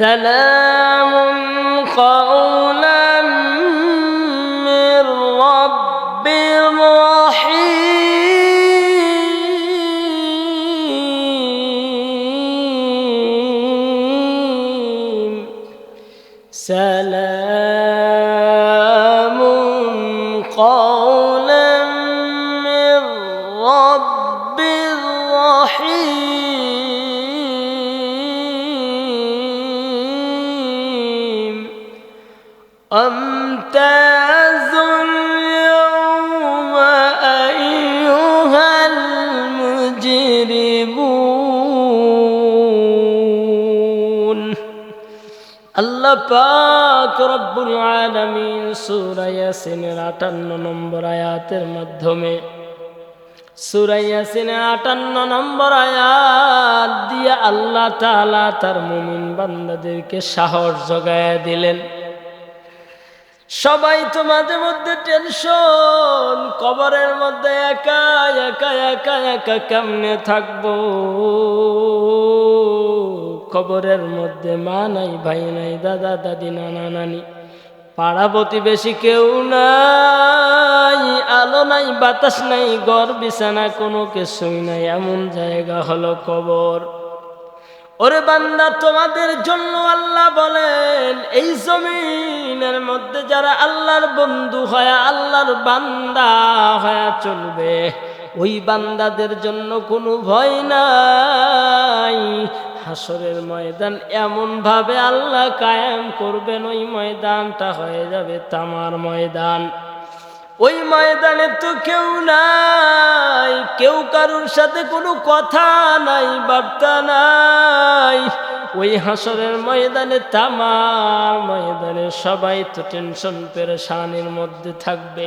سلام قولا আল্লাহ পাক রব্বুল আলামিন সূরা ইয়াসিনের 58 নম্বর আয়াতের মাধ্যমে সূরা ইয়াসিনের 58 নম্বর আয়াত দিয়ে আল্লাহ তাআলা তার মুমিন বান্দাদেরকে সাহস জোগায় দিলেন। সবাই তো মাঝে মধ্যে টেনশন, কবরের মধ্যে একা একা একা একা কেমনে থাকব? কবরের মধ্যে মা নাই, ভাই নাই, দাদা, দাদি, নানা, নানি। পাড়া প্রতিবেশী কেউ নাই, আলো নাই, বাতাস নাই, ঘর, বিছানা, কোনো কিছুই নাই, এমন জায়গা হলো কবর। ওরে বান্দা, তোমাদের জন্য আল্লাহ বলেন, এই জমিনের মধ্যে যারা আল্লাহর বন্ধু হয়, আল্লাহর বান্দা হয়ে চলবে, ওই বান্দাদের জন্য কোনো ভয় নাই। হাসরের ময়দান এমন ভাবে আল্লাহ কায়েম করবেন, ওই ময়দানটা হয়ে যাবে তামার ময়দান। ওই ময়দানে তো কেউ নাই, কেউ কারুর সাথে কোনো কথা নাই, বার্তা নাই। ওই হাসরের ময়দানে, তামার ময়দানে সবাই তো টেনশন, পেরেশানির মধ্যে থাকবে।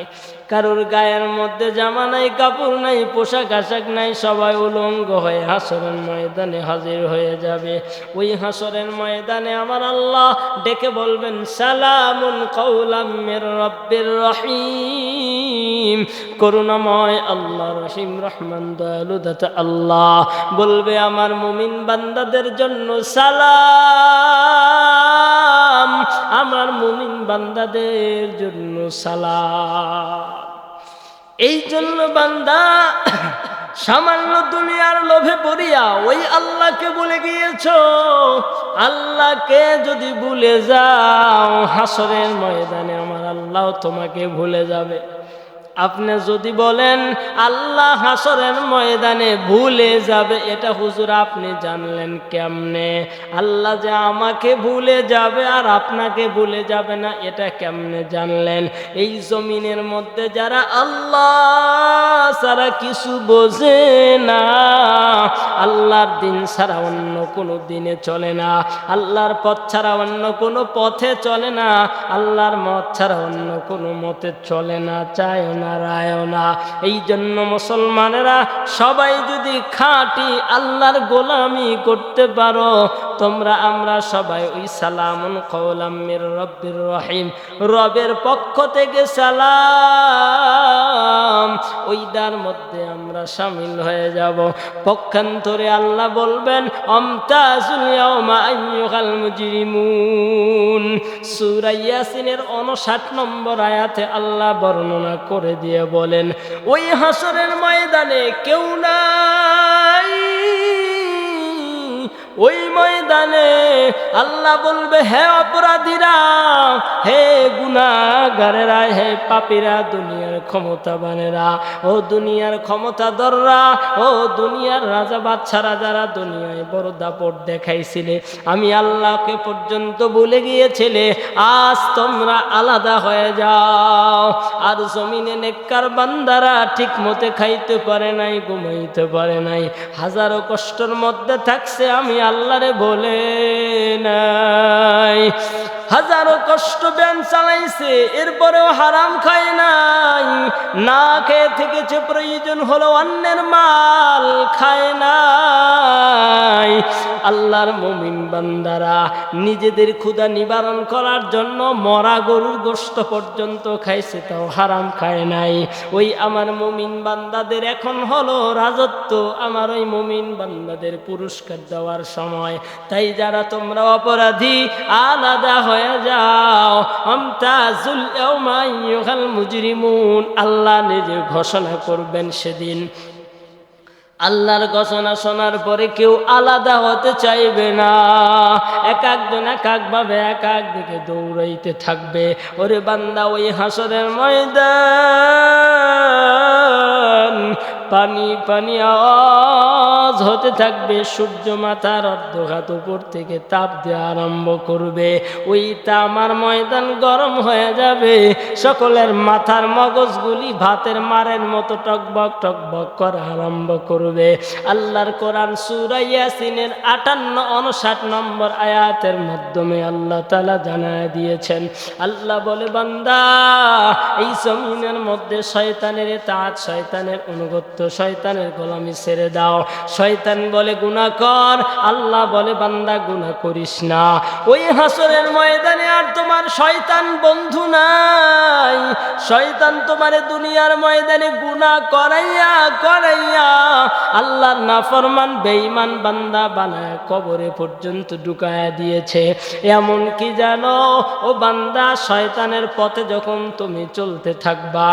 কারোর গায়ের মধ্যে জামা নাই, কাপড় নাই, পোশাক আশাক নাই, সবাই উলঙ্গ হয়ে হাসরের ময়দানে হাজির হয়ে যাবে। ওই হাসরের ময়দানে আমার আল্লাহ ডেকে বলবেন, সালামুন কৌলামের রব্বের রহিম। করুণাময় আল্লাহ রহিম, রহমান, দয়ালু দাতা আল্লাহ। বলবে আমার মুমিন বান্দাদের জন্য সালাম। আমার মুমিন বান্দাদের জন্য সালাম। এই জন্য বান্দা সামান্য দুনিয়ার লোভে পড়িয়া ওই আল্লাহকে বলে গিয়েছ, আল্লাহকে যদি ভুলে যাও, হাসরের ময়দানে আমার আল্লাহ তোমাকে ভুলে যাবে। আপনি যদি বলেন আল্লাহ হাসরের ময়দানে ভুলে যাবে, এটা হুজুর আপনি জানলেন কেমনে? আল্লাহ যে আমাকে ভুলে যাবে আর আপনাকে ভুলে যাবে না, এটা কেমনে জানলেন? এই জমিনের মধ্যে যারা আল্লাহ ছাড়া কিছু বোঝে না, আল্লাহর দিন ছাড়া অন্য কোনো দিনে চলে না, আল্লাহর পথ ছাড়া অন্য কোনো পথে চলে না, আল্লাহর মত ছাড়া অন্য কোনো মতে চলে না, চায় না। রায় না এই জন্য মুসলমানেরা সবাই যদি খাঁটি আল্লাহর গোলামি করতে পারো তোমরা, আমরা সবাই ওই সালামুন কৌলামের রব্বির রহিম। রবের পক্ষ থেকে সালাম। ওইটার মধ্যে আমরা সামিল হয়ে যাব। পক্ষান্তরে আল্লাহ বলবেন মুজরিমুন। সূরা ইয়াসিনের 59 নম্বর আয়াতে আল্লাহ বর্ণনা করে দিয়ে বলেন, ওই হাসরের ময়দানে কেউ নাই ওই ময়দানে আল্লাহ বলবে, হে অপরাধীরা, হে গুনাগারেরা হে পাপীরা, দুনিয়ার ক্ষমতাবানেরা, ও দুনিয়ার ক্ষমতাধররা, ও দুনিয়ার রাজা বাচ্চারা যারা দুনিয়ায় বড় দাপট দেখাইছিলে, আমি আল্লাহকে পর্যন্ত বলে গিয়েছিলে, আজ তোমরা আলাদা হয়ে যাও। আর জমিনে নেককার বান্দারা ঠিক মতে খাইতে পারে নাই, ঘুমাইতে পারে নাই। হাজারো কষ্টের মধ্যে থাকছে, আমি আল্লাহরে বলে নাই। হাজারো কষ্ট ব্যায়াম চালাইছে, এরপরেও হারাম খায় নাই। না খেয়ে থেকেছে প্রয়োজন হলো অন্যের মাল, খায় নাই। আল্লাহর মমিন বান্দারা, নিজেদের ক্ষুধা নিবারণ করার জন্য মরা গরুর গোস্ত পর্যন্ত খাইছে, তাও হারাম খায় নাই। ওই আমার মমিন বান্দাদের এখন হলো রাজত্ব, আমার ওই মমিন বান্দাদের পুরস্কার দেওয়ার সময়। তাই যারা তোমরা অপরাধী, আলাদা হয়ে যাও। আমতাজুল মুজরিমুন। আল্লাহ নিজে ঘোষণা করবেন সেদিন। আল্লাহর ঘোষণা শোনার পরে কেউ আলাদা হতে চাইবে না। এক একজন এক একভাবে এক এক দিকে দৌড়াইতে থাকবে। ওরে বান্দা, ওই হাসরের ময়দান পানি পানি আওয়াজ হতে থাকবে, সূর্য মাথার অর্ধঘাত উপর থেকে তাপ দেওয়া আরম্ভ করবে। ওই তামার ময়দান গরম হয়ে যাবে। সকলের মাথার মগজগুলি ভাতের মারের মতো টকবক টকবক করা আরম্ভ করবে। আল্লাহর কোরআন সুরাইয়াসিনের আটান্ন উনষাট নম্বর আয়াতের মাধ্যমে আল্লাহ তালা জানায় দিয়েছেন। আল্লাহ বলে, বান্দা, এই জমিনের মধ্যে শয়তানের তাঁত শয়তানের অনুগত্য শয়তানের গোলামি ছেড়ে দাও। শয়তান বলে গুণা কর। আল্লাহ বলে, বান্দা গুণা করিস না। ওই হাসরের ময়দানে আর তোমার শয়তান বন্ধু নাই। শয়তান তোমার দুনিয়ার ময়দানে গুণা করাইয়া করাইয়া আল্লাহর নাফরমান বেঈমান বান্দা বানায় কবরে পর্যন্ত ঢুকায়া দিয়েছে। এমন কি জানো? ও বান্দা, শয়তানের পথে যখন তুমি চলতে থাকবা,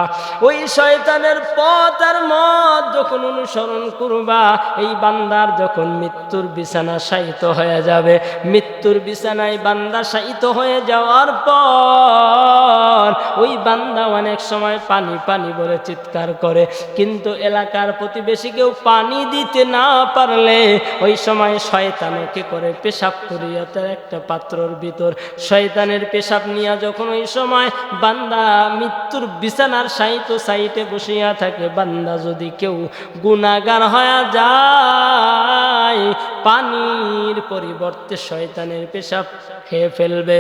ওই শয়তানের পথ আর মত যখন অনুসরণ করবা, এই বান্দার যখন মৃত্যুর বিছানা শায়িত হয়ে যাবে। মৃত্যুর বিছানায় বান্দা শায়িত হয়ে যাওয়ার পর ওই বান্দা অনেক সময় পানি পানি বলে চিৎকার করে। কিন্তু এলাকার প্রতিবেশী কেউ পানি দিতে না পারলে ওই সময় শয়তানকে করে পেশাব করিয়া তার একটা পাত্রর ভিতর শয়তানের পেশাব নিয়ে যখন ওই সময় বান্দা মৃত্যুর বিছানার সাইত সাইটে বসিয়া থাকে, বান্দা যদি কেউ গুণাগার হয়ে যায়, পানির পরিবর্তে শয়তানের পেশাব খেয়ে ফেলবে।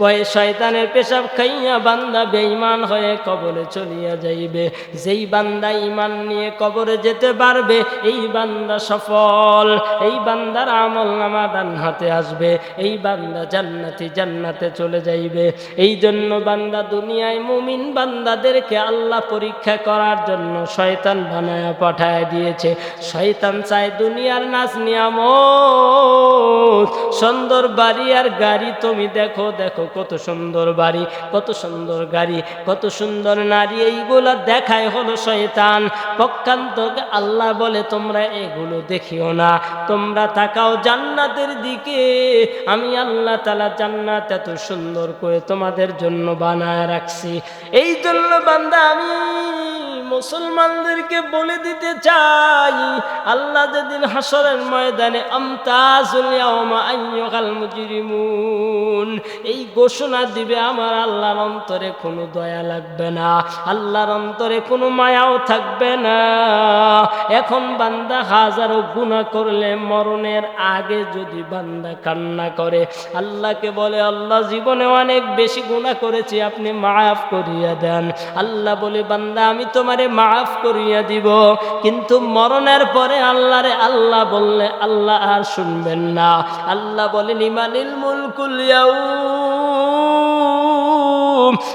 ওই শয়তানের পেশাব খাইয়া বান্দা বেঈমান হয়ে কবরে চলিয়া যাইবে। যেই বান্দা ইমান নিয়ে কবরে যেতে পারবে এই বান্দা সফল, এই বান্দার আমল নামা ডান হাতে আসবে, এই বান্দা জান্নাতি জান্নাতে চলে যাইবে। এই জন্য বান্দা দুনিয়ায় মুমিন বান্দাদেরকে আল্লাহ পরীক্ষা করার জন্য শয়তান বানায় পাঠায় দিয়েছে। শয়তান চায় দুনিয়ার নাচ নিয়ামত, সুন্দর বাড়ি আর গাড়ি তুমি দেখো দেখো কত সুন্দর বাড়ি, কত সুন্দর গাড়ি, কত সুন্দর নারী, এইগুলা দেখায় হলো শয়তান। পক্ষান্ত আল্লাহ বলে তোমরা এগুলো দেখিও না। তোমরা তাকাও জান্নাতের দিকে। আমি আল্লাহ তালা জান্নাত এত সুন্দর করে তোমাদের জন্য বানায় রাখছি। এই জন্য বান্দা আমি মুসলমানদেরকে বলে দিতে চাই, আল্লাহ যেদিন হাসরের ময়দানে এই ঘোষণা দিবে, আমার আল্লাহর অন্তরে কোনো দয়া লাগবে না, আল্লাহর অন্তরে কোনো মায়াও থাকবে না। এখন বান্দা হাজারো গুণা করলে, মরণের আগে যদি বান্দা কান্না করে, আল্লাহকে বলে, আল্লাহ জীবনে অনেক বেশি গুণা করেছি, আপনি মাফ করিয়া দেন। আল্লাহ বলে, বান্দা, আমি তোমারে মাফ করিয়া দিব। কিন্তু মরণের পরে আল্লাহরে আল্লাহ বললে আল্লাহ আর শুনবেন না। আল্লাহ বলেন, ইমানিল মুলকুল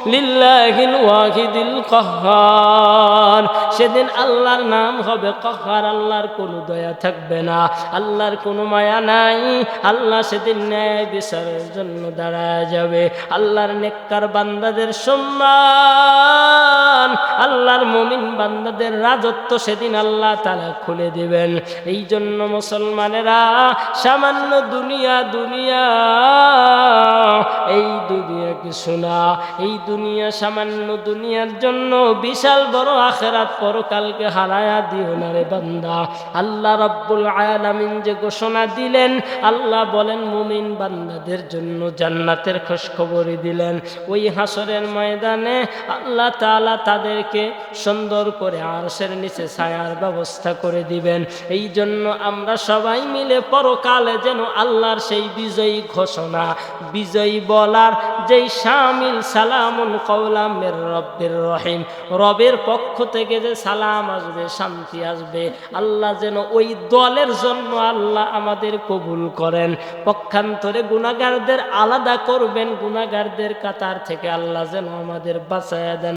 লিল্লাহিল ওয়াহিদিল কহ্হার সেদিন আল্লাহর নাম হবে কহ্হার আল্লাহর কোনো দয়া থাকবে না, আল্লাহর কোনো মায়া নাই, আল্লাহ সেদিন ন্যায় বিচারের জন্য দাঁড়ায় যাবে। আল্লাহর নেককার বান্দাদের সম্মান, আল্লাহর মমিন বান্দাদের রাজত্ব সেদিন আল্লাহ তালা খুলে দিবেন। এই জন্য মুসলমানেরা সামান্য দুনিয়া দুনিয়া, এই দুনিয়া কিছু না এই দুনিয়া সামান্য দুনিয়ার জন্য বিশাল বড় আখেরাত পরকালকে হারায়া দিও না রে বান্দা। আল্লাহ রব্বুল আলামিন যে ঘোষণা দিলেন, আল্লাহ বলেন, মুমিন বান্দাদের জন্য জান্নাতের খোঁজখবরই দিলেন। ওই হাসরের ময়দানে আল্লাহ তাআলা তাদেরকে সুন্দর করে আরশের নিচে ছায়ার ব্যবস্থা করে দিবেন। এই জন্য আমরা সবাই মিলে পরকালে যেন আল্লাহর সেই বিজয়ী ঘোষণা, বিজয়ী বলার যেই সামিল সালামুন কৌলামের রব্বের রহিম, রবের পক্ষ থেকে যে সালাম আসবে, শান্তি আসবে। আল্লাহ যেন ওই দলের জন্য আল্লাহ আমাদের কবুল করেন। পক্ষান্তরে গুণাগারদের আলাদা করবেন গুণাগারদের কাতার থেকে আল্লাহ যেন আমাদের বাঁচায় দেন।